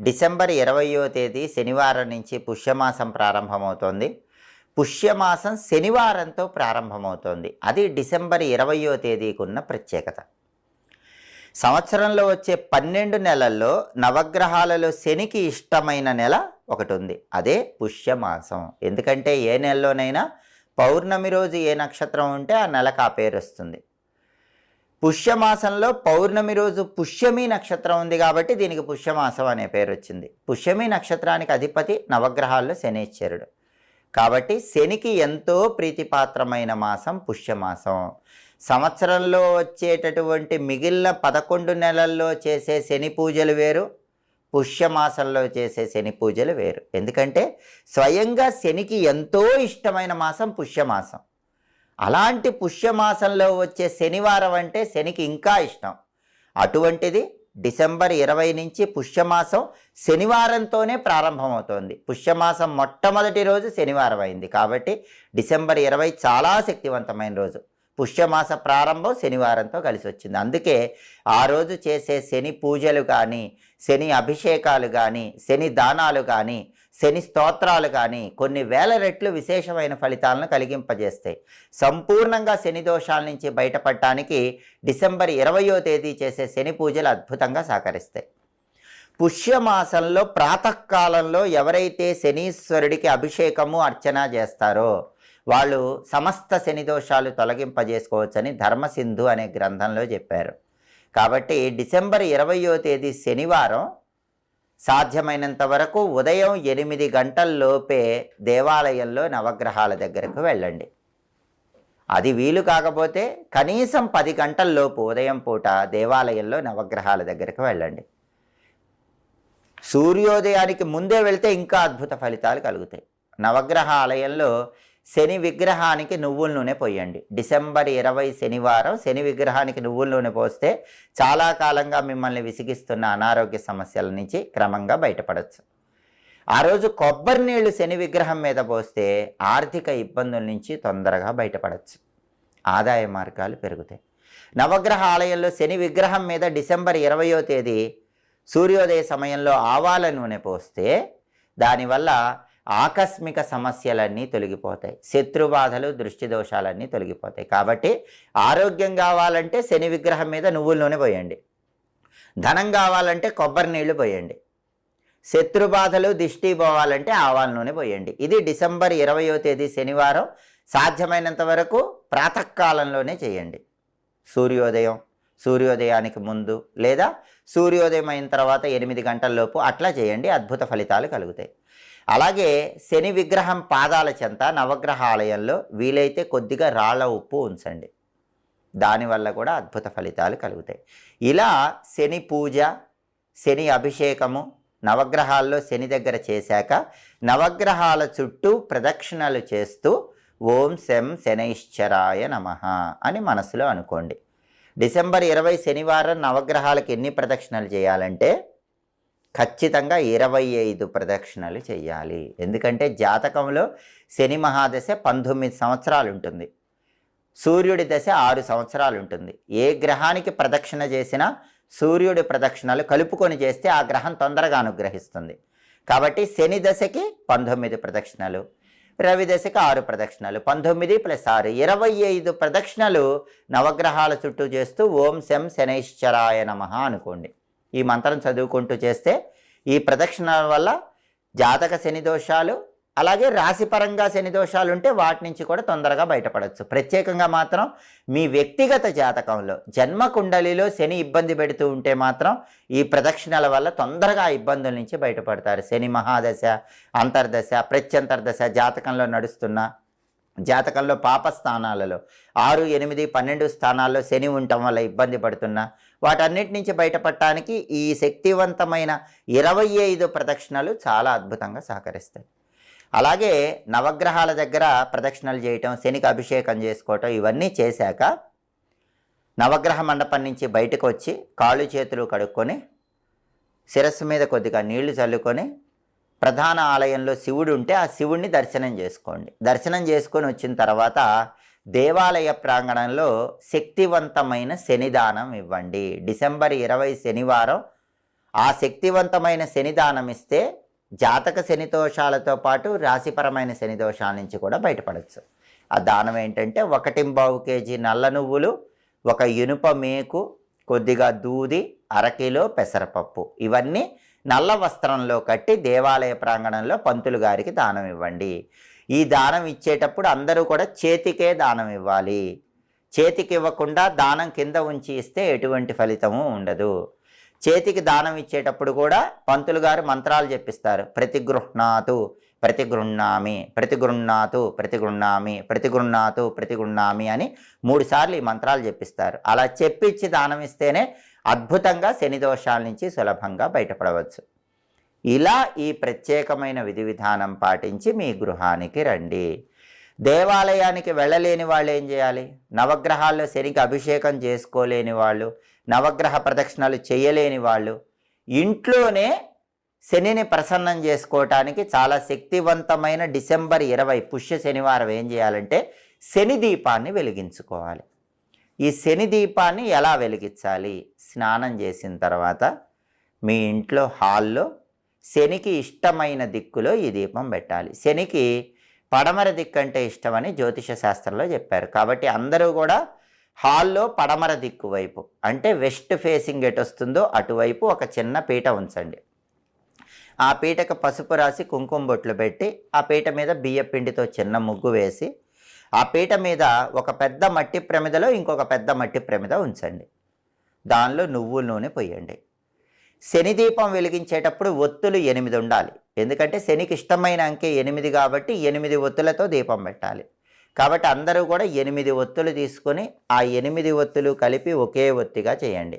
December ఇరవయో తేదీ శనివారం నుంచి పుష్యమాసం ప్రారంభమవుతోంది. పుష్యమాసం శనివారంతో ప్రారంభమవుతోంది. అది డిసెంబర్ ఇరవయో తేదీకి ఉన్న ప్రత్యేకత. సంవత్సరంలో వచ్చే పన్నెండు నెలల్లో నవగ్రహాలలో శనికి ఇష్టమైన నెల ఒకటి ఉంది అదే పుష్యమాసం. ఎందుకంటే ఏ నెలలోనైనా పౌర్ణమి రోజు ఏ నక్షత్రం ఉంటే ఆ నెలకు ఆ పేరు వస్తుంది. పుష్యమాసంలో పౌర్ణమి రోజు పుష్యమి నక్షత్రం ఉంది కాబట్టి దీనికి పుష్యమాసం అనే పేరు వచ్చింది. పుష్యమి నక్షత్రానికి అధిపతి నవగ్రహాల్లో శనీశ్వరుడు. కాబట్టి శనికి ఎంతో ప్రీతిపాత్రమైన మాసం పుష్యమాసం. సంవత్సరంలో వచ్చేటటువంటి మిగిలిన పదకొండు నెలల్లో చేసే శని పూజలు వేరు పుష్యమాసంలో చేసే శని పూజలు వేరు. ఎందుకంటే స్వయంగా శనికి ఎంతో ఇష్టమైన మాసం పుష్యమాసం. అలాంటి పుష్యమాసంలో వచ్చే శనివారం అంటే శనికి ఇంకా ఇష్టం. అటువంటిది డిసెంబర్ ఇరవై నుంచి పుష్యమాసం శనివారంతోనే ప్రారంభమవుతోంది. పుష్యమాసం మొట్టమొదటి రోజు శనివారం అయింది కాబట్టి డిసెంబర్ ఇరవై చాలా శక్తివంతమైన రోజు. పుష్యమాస ప్రారంభం శనివారంతో కలిసి వచ్చింది. అందుకే ఆ రోజు చేసే శని పూజలు కానీ శని అభిషేకాలు కానీ శని దానాలు కానీ శని స్తోత్రాలు కానీ కొన్ని వేల రెట్లు విశేషమైన ఫలితాలను కలిగింపజేస్తాయి. సంపూర్ణంగా శని దోషాల నుంచి బయటపడటానికి డిసెంబర్ ఇరవయో తేదీ చేసే శని పూజలు అద్భుతంగా సహకరిస్తాయి. పుష్యమాసంలో ప్రాతకాలంలో ఎవరైతే శనీశ్వరుడికి అభిషేకము అర్చన చేస్తారో వాళ్ళు సమస్త శని దోషాలు తొలగింపజేసుకోవచ్చని ధర్మసింధు అనే గ్రంథంలో చెప్పారు. కాబట్టి డిసెంబర్ ఇరవయో తేదీ శనివారం సాధ్యమైనంత వరకు ఉదయం ఎనిమిది గంటల్లోపే దేవాలయంలో నవగ్రహాల దగ్గరకు వెళ్ళండి. అది వీలు కాకపోతే కనీసం పది గంటల్లోపు ఉదయం పూట దేవాలయంలో నవగ్రహాల దగ్గరకు వెళ్ళండి. సూర్యోదయానికి ముందే వెళ్తే ఇంకా అద్భుత ఫలితాలు కలుగుతాయి. నవగ్రహ ఆలయంలో శని విగ్రహానికి నువ్వుల నూనె పోయండి. డిసెంబర్ ఇరవై శనివారం శని విగ్రహానికి నువ్వుల నూనె పోస్తే చాలా కాలంగా మిమ్మల్ని విసిగిస్తున్న అనారోగ్య సమస్యల నుంచి క్రమంగా బయటపడవచ్చు ఆ రోజు కొబ్బరి నీళ్ళు శని విగ్రహం మీద పోస్తే ఆర్థిక ఇబ్బందుల నుంచి తొందరగా బయటపడవచ్చు ఆదాయ మార్గాలు పెరుగుతాయి. నవగ్రహ ఆలయంలో శని విగ్రహం మీద డిసెంబర్ ఇరవయో తేదీ సూర్యోదయ సమయంలో ఆవాల నూనె పోస్తే దానివల్ల ఆకస్మిక సమస్యలన్నీ తొలగిపోతాయి. శత్రుబాధలు దృష్టి దోషాలన్నీ తొలగిపోతాయి. కాబట్టి ఆరోగ్యం కావాలంటే శని విగ్రహం మీద నువ్వుల నూనె పోయండి. ధనం కావాలంటే కొబ్బరి నీళ్ళు పోయండి. శత్రుబాధలు దిష్టి పోవాలంటే ఆవాల నూనె పోయండి. ఇది డిసెంబర్ ఇరవయో తేదీ శనివారం. సాధ్యమైనంత వరకు ప్రాతకాలంలోనే చేయండి. సూర్యోదయం సూర్యోదయానికి ముందు లేదా సూర్యోదయం అయిన తర్వాత ఎనిమిది గంటల్లోపు అట్లా చేయండి. అద్భుత ఫలితాలు కలుగుతాయి. అలాగే శని విగ్రహం పాదాల చెంత నవగ్రహాలయంలో వీలైతే కొద్దిగా రాళ్ళ ఉప్పు ఉంచండి. దానివల్ల కూడా అద్భుత ఫలితాలు కలుగుతాయి. ఇలా శని పూజ శని అభిషేకము నవగ్రహాల్లో శని దగ్గర చేశాక నవగ్రహాల చుట్టూ ప్రదక్షిణలు చేస్తూ ఓం శం శనైశ్చరాయ నమ అని మనసులో అనుకోండి. డిసెంబర్ ఇరవై శనివారం నవగ్రహాలకు ఎన్ని ప్రదక్షిణలు చేయాలంటే ఖచ్చితంగా ఇరవై ఐదు ప్రదక్షిణలు చేయాలి ఎందుకంటే జాతకంలో శని మహాదశ పంతొమ్మిది సంవత్సరాలు ఉంటుంది. సూర్యుడి దశ ఆరు సంవత్సరాలు ఉంటుంది. ఏ గ్రహానికి ప్రదక్షిణ చేసినా సూర్యుడి ప్రదక్షిణలు కలుపుకొని చేస్తే ఆ గ్రహం తొందరగా అనుగ్రహిస్తుంది. కాబట్టి శని దశకి పంతొమ్మిది ప్రదక్షిణలు రవి దశకి ఆరు ప్రదక్షిణలు పంతొమ్మిది ప్లస్ ఆరు ఇరవై ఐదు ప్రదక్షిణలు నవగ్రహాల చుట్టూ చేస్తూ ఓం శం శనైశ్చరాయ నమ అనుకోండి. ఈ మంత్రం చదువుకుంటూ చేస్తే ఈ ప్రదక్షిణల వల్ల జాతక శని దోషాలు అలాగే రాశిపరంగా శని దోషాలు ఉంటే వాటి నుంచి కూడా తొందరగా బయటపడవచ్చు ప్రత్యేకంగా మాత్రం మీ వ్యక్తిగత జాతకంలో జన్మ కుండలిలో శని ఇబ్బంది పెడుతూ ఉంటే మాత్రం ఈ ప్రదక్షిణల వల్ల తొందరగా ఆ ఇబ్బందుల నుంచి బయటపడతారు. శని మహాదశ అంతర్దశ ప్రత్యంతర్దశ జాతకంలో నడుస్తున్న జాతకంలో పాప స్థానాలలో ఆరు ఎనిమిది పన్నెండు స్థానాల్లో శని ఉండటం వల్ల ఇబ్బంది పడుతున్నా వాటన్నిటి నుంచి బయటపడటానికి ఈ శక్తివంతమైన ఇరవై ఐదు ప్రదక్షిణలు చాలా అద్భుతంగా సహకరిస్తాయి. అలాగే నవగ్రహాల దగ్గర ప్రదక్షిణలు చేయటం శనికి అభిషేకం చేసుకోవటం ఇవన్నీ చేశాక నవగ్రహ మండపం నుంచి బయటకు వచ్చి కాళ్ళు చేతులు కడుక్కొని శిరస్సు మీద కొద్దిగా నీళ్ళు చల్లుకొని ప్రధాన ఆలయంలో శివుడు ఉంటే ఆ శివుడిని దర్శనం చేసుకోండి. దర్శనం చేసుకొని వచ్చిన తర్వాత దేవాలయ ప్రాంగణంలో శక్తివంతమైన శనిదానం ఇవ్వండి. డిసెంబర్ ఇరవై శనివారం ఆ శక్తివంతమైన శనిదానం ఇస్తే జాతక శని దోషాలతో పాటు రాశిపరమైన శని దోషాల నుంచి కూడా బయటపడవచ్చు ఆ దానం ఏంటంటే ఒకటింబావు కేజీ నల్ల నువ్వులు ఒక ఇనుప మేకు కొద్దిగా దూది అరకిలో పెసరపప్పు. ఇవన్నీ నల్ల వస్త్రంలో కట్టి దేవాలయ ప్రాంగణంలో పంతులు గారికి దానం ఇవ్వండి. ఈ దానం ఇచ్చేటప్పుడు అందరూ కూడా చేతికే దానం ఇవ్వాలి. చేతికి ఇవ్వకుండా దానం కింద ఉంచి ఇస్తే ఎటువంటి ఫలితము ఉండదు. చేతికి దానం ఇచ్చేటప్పుడు కూడా పంతులు గారు మంత్రాలు చెప్పిస్తారు. ప్రతిగృహ్ణాతు ప్రతిగృహ్ణామి ప్రతిగృహ్ణాతు ప్రతిగృహ్ణామి ప్రతిగృహ్ణాతు ప్రతిగృహ్ణామి అని మూడుసార్లు ఈ మంత్రాలు చెప్పిస్తారు. అలా చెప్పిచ్చి దానం ఇస్తేనే అద్భుతంగా శని దోషాల నుంచి సులభంగా బయటపడవచ్చు. ఇలా ఈ ప్రత్యేకమైన విధి విధానం పాటించి మీ గృహానికి రండి. దేవాలయానికి వెళ్ళలేని వాళ్ళు ఏం చేయాలి? నవగ్రహాల్లో శనికి అభిషేకం చేసుకోలేని వాళ్ళు నవగ్రహ ప్రదక్షిణలు చేయలేని వాళ్ళు ఇంట్లోనే శనిని ప్రసన్నం చేసుకోవటానికి చాలా శక్తివంతమైన డిసెంబర్ ఇరవై పుష్య శనివారం ఏం చేయాలంటే శని దీపాన్ని వెలిగించుకోవాలి. ఈ శని దీపాన్ని ఎలా వెలిగించాలి? స్నానం చేసిన తర్వాత మీ ఇంట్లో హాల్లో శనికి ఇష్టమైన దిక్కులో ఈ దీపం పెట్టాలి. శనికి పడమర దిక్కు అంటే ఇష్టమని జ్యోతిష శాస్త్రంలో చెప్పారు. కాబట్టి అందరూ కూడా హాల్లో పడమర దిక్కు వైపు అంటే వెస్ట్ ఫేసింగ్ ఎటు వస్తుందో అటువైపు ఒక చిన్న పీట ఉంచండి. ఆ పీటకు పసుపు రాసి కుంకుమ బొట్లు పెట్టి ఆ పీట మీద బియ్య పిండితో చిన్న ముగ్గు వేసి ఆ పీట మీద ఒక పెద్ద మట్టి ప్రమిదలో ఇంకొక పెద్ద మట్టి ప్రమిద ఉంచండి. దానిలో నువ్వుల నూనె పొయ్యండి శని దీపం వెలిగించేటప్పుడు ఒత్తులు ఎనిమిది ఉండాలి. ఎందుకంటే శనికి ఇష్టమైన అంకె ఎనిమిది కాబట్టి ఎనిమిది ఒత్తులతో దీపం పెట్టాలి. కాబట్టి అందరూ కూడా ఎనిమిది ఒత్తులు తీసుకొని ఆ ఎనిమిది ఒత్తులు కలిపి ఒకే ఒత్తిగా చేయండి.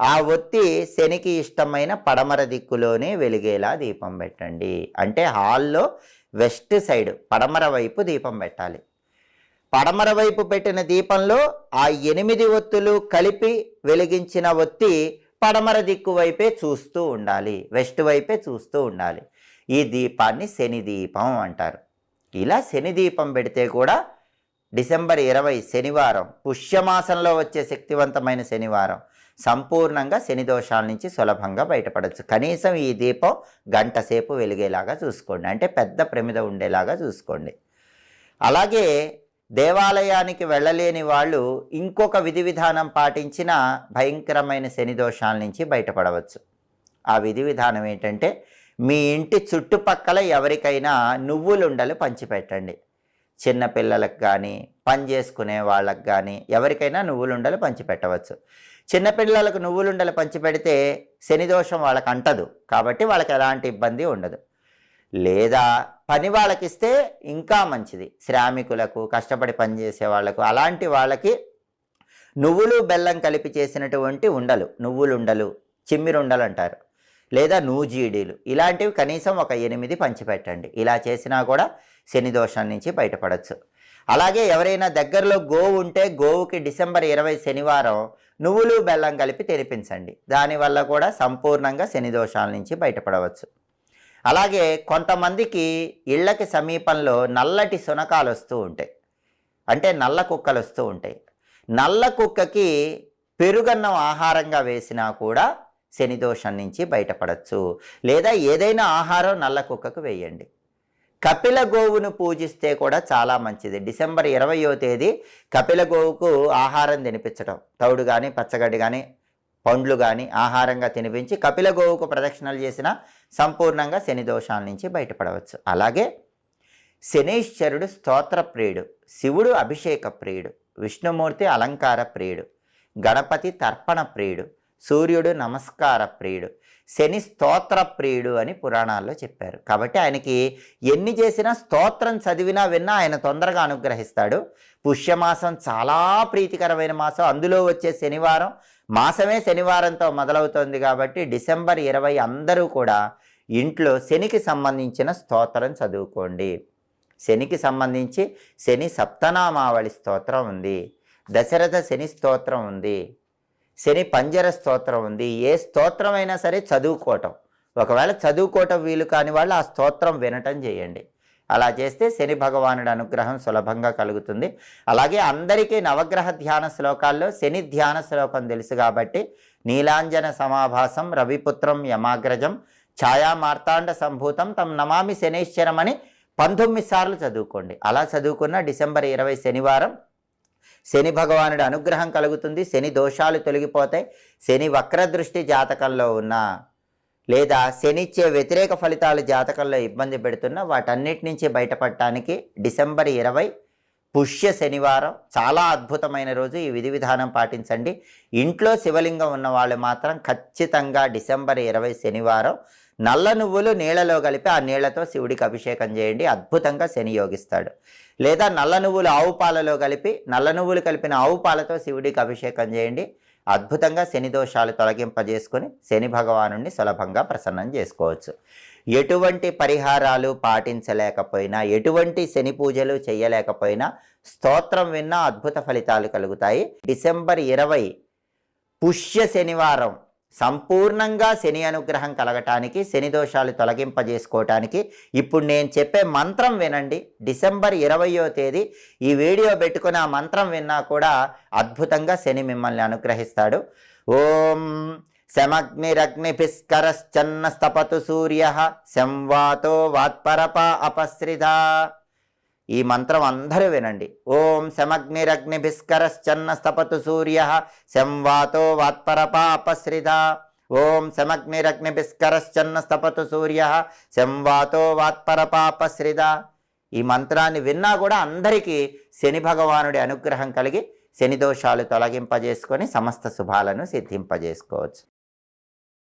ఆ ఒత్తి శనికి ఇష్టమైన పడమర దిక్కులోనే వెలిగేలా దీపం పెట్టండి. అంటే హాల్లో వెస్ట్ సైడ్ పడమర వైపు దీపం పెట్టాలి. పడమర వైపు పెట్టిన దీపంలో ఆ ఎనిమిది ఒత్తులు కలిపి వెలిగించిన ఒత్తి పడమర దిక్కు వైపే చూస్తూ ఉండాలి వెస్ట్ వైపే చూస్తూ ఉండాలి. ఈ దీపాన్ని శని దీపం అంటారు. ఇలా శని దీపం పెడితే కూడా డిసెంబర్ ఇరవై శనివారం పుష్యమాసంలో వచ్చే శక్తివంతమైన శనివారం. సంపూర్ణంగా శని దోషాల నుంచి సులభంగా బయటపడవచ్చు కనీసం ఈ దీపం గంట సేపు వెలిగేలాగా చూసుకోండి. అంటే పెద్ద ప్రమిద ఉండేలాగా చూసుకోండి. అలాగే దేవాలయానికి వెళ్ళలేని వాళ్ళు ఇంకొక విధి విధానం పాటించిన భయంకరమైన శని దోషాల నుంచి బయటపడవచ్చు. ఆ విధి విధానం ఏంటంటే మీ ఇంటి చుట్టుపక్కల ఎవరికైనా నువ్వులుండలు పంచిపెట్టండి. చిన్నపిల్లలకు కానీ పని చేసుకునే వాళ్ళకి కానీ ఎవరికైనా నువ్వులుండలు పంచిపెట్టవచ్చు. చిన్నపిల్లలకు నువ్వులుండలు పంచిపెడితే శని దోషం వాళ్ళకి అంటదు కాబట్టి వాళ్ళకి ఎలాంటి ఇబ్బంది ఉండదు. లేదా పని వాళ్ళకి ఇస్తే ఇంకా మంచిది. శ్రామికులకు కష్టపడి పనిచేసే వాళ్ళకు అలాంటి వాళ్ళకి నువ్వులు బెల్లం కలిపి చేసినటువంటి ఉండలు నువ్వులుండలు చిమ్మిరుండలు అంటారు లేదా నూజీడీలు ఇలాంటివి కనీసం ఒక ఎనిమిది పంచిపెట్టండి. ఇలా చేసినా కూడా శని దోషం నుంచి బయటపడవచ్చు అలాగే ఎవరైనా దగ్గరలో గోవు ఉంటే గోవుకి డిసెంబర్ ఇరవై శనివారం నువ్వులు బెల్లం కలిపి తెరిపించండి దానివల్ల కూడా సంపూర్ణంగా శని దోషాల నుంచి బయటపడవచ్చు. అలాగే కొంతమందికి ఇళ్ళకి సమీపంలో నల్లటి శునకాలు వస్తూ ఉంటాయి. అంటే నల్ల కుక్కలు వస్తూ ఉంటాయి. నల్ల కుక్కకి పెరుగన్నం ఆహారంగా వేసినా కూడా శనిదోషం నుంచి బయటపడచ్చు. లేదా ఏదైనా ఆహారం నల్ల కుక్కకు వేయండి. కపిల గోవును పూజిస్తే కూడా చాలా మంచిది. డిసెంబర్ ఇరవయో తేదీ కపిల గోవుకు ఆహారం తినిపించడం తౌడు కానీ పచ్చగడ్డి కానీ పండ్లు కానీ ఆహారంగా తినిపించి కపిల గోవుకు ప్రదక్షిణలు చేసిన సంపూర్ణంగా శని దోషాల నుంచి బయటపడవచ్చు. అలాగే శనీశ్వరుడు స్తోత్ర ప్రియుడు శివుడు అభిషేక ప్రియుడు విష్ణుమూర్తి అలంకార ప్రియుడు గణపతి తర్పణ ప్రియుడు సూర్యుడు నమస్కార ప్రియుడు శని స్తోత్ర ప్రియుడు అని పురాణాల్లో చెప్పారు. కాబట్టి ఆయనకి ఎన్ని చేసినా స్తోత్రం చదివినా విన్నా ఆయన తొందరగా అనుగ్రహిస్తాడు. పుష్యమాసం చాలా ప్రీతికరమైన మాసం. అందులో వచ్చే శనివారం మాసమే శనివారంతో మొదలవుతోంది కాబట్టి డిసెంబర్ ఇరవై అందరూ కూడా ఇంట్లో శనికి సంబంధించిన స్తోత్రం చదువుకోండి. శనికి సంబంధించి శని సప్తనామావళి స్తోత్రం ఉంది. దశరథ శని స్తోత్రం ఉంది. శని పంజర స్తోత్రం ఉంది. ఏ స్తోత్రమైనా అయినా సరే చదువుకోవటం. ఒకవేళ చదువుకోవటం వీలు కాని వాళ్ళు ఆ స్తోత్రం వినటం చేయండి. అలా చేస్తే శని భగవానుడి అనుగ్రహం సులభంగా కలుగుతుంది. అలాగే అందరికీ నవగ్రహ ధ్యాన శ్లోకాల్లో శని ధ్యాన శ్లోకం తెలుసు కాబట్టి నీలాంజన సమాభాసం రవిపుత్రం యమాగ్రజం ఛాయా మార్తాండ సంభూతం తమ నమామి శనైశ్వరం అని పంతొమ్మిది సార్లు చదువుకోండి. అలా చదువుకున్న డిసెంబర్ ఇరవై శనివారం శని భగవానుడి అనుగ్రహం కలుగుతుంది. శని దోషాలు తొలగిపోతాయి. శని వక్రదృష్టి జాతకంలో ఉన్న లేదా శనిచ్చే వ్యతిరేక ఫలితాలు జాతకంలో ఇబ్బంది పెడుతున్న వాటన్నిటి నుంచి బయటపడటానికి డిసెంబర్ ఇరవై పుష్య శనివారం చాలా అద్భుతమైన రోజు. ఈ విధి విధానం పాటించండి. ఇంట్లో శివలింగం ఉన్న వాళ్ళు మాత్రం ఖచ్చితంగా డిసెంబర్ ఇరవై శనివారం నల్ల నువ్వులు నీళ్ళలో కలిపి ఆ నీళ్ళతో శివుడికి అభిషేకం చేయండి. అద్భుతంగా శని యోగిస్తాడు. లేదా నల్ల నువ్వులు ఆవు పాలలో కలిపి నల్ల నువ్వులు కలిపిన ఆవు పాలతో శివుడికి అభిషేకం చేయండి. అద్భుతంగా శని దోషాలు తొలగింపజేసుకుని శని భగవానుడిని సులభంగా ప్రసన్నం చేసుకోవచ్చు. ఎటువంటి పరిహారాలు పాటించలేకపోయినా ఎటువంటి శని పూజలు చేయలేకపోయినా స్తోత్రం విన్నా అద్భుత ఫలితాలు కలుగుతాయి. డిసెంబర్ ఇరవై పుష్య శనివారం సంపూర్ణంగా శని అనుగ్రహం కలగటానికి శని దోషాలు తొలగింపజేసుకోవటానికి ఇప్పుడు నేను చెప్పే మంత్రం వినండి. డిసెంబర్ ఇరవయో తేదీ ఈ వీడియో పెట్టుకుని ఆ మంత్రం విన్నా కూడా అద్భుతంగా శని మిమ్మల్ని అనుగ్రహిస్తాడు. ఓం శమగ్నిరగ్నిభిస్కరశ్చన్న స్తపతు సూర్య శంవాతో వాత్పరప అపశ్రిధ ఈ మంత్రం అందరూ వినండి. ఓం శమగ్నిరగ్నిభిస్కరశ్చన్న స్తపతు సూర్య శంవాతో వాత్పరప అపశ్రిధ ఓం శమగ్నిరగ్నిభిస్కరశ్చన్న స్తపతు సూర్య శంవాతో వాత్పరప అపశ్రిధ ఈ మంత్రాన్ని విన్నా కూడా అందరికీ శని భగవానుడి అనుగ్రహం కలిగి శని దోషాలు తొలగింపజేసుకొని సమస్త శుభాలను సిద్ధింపజేసుకోవచ్చు.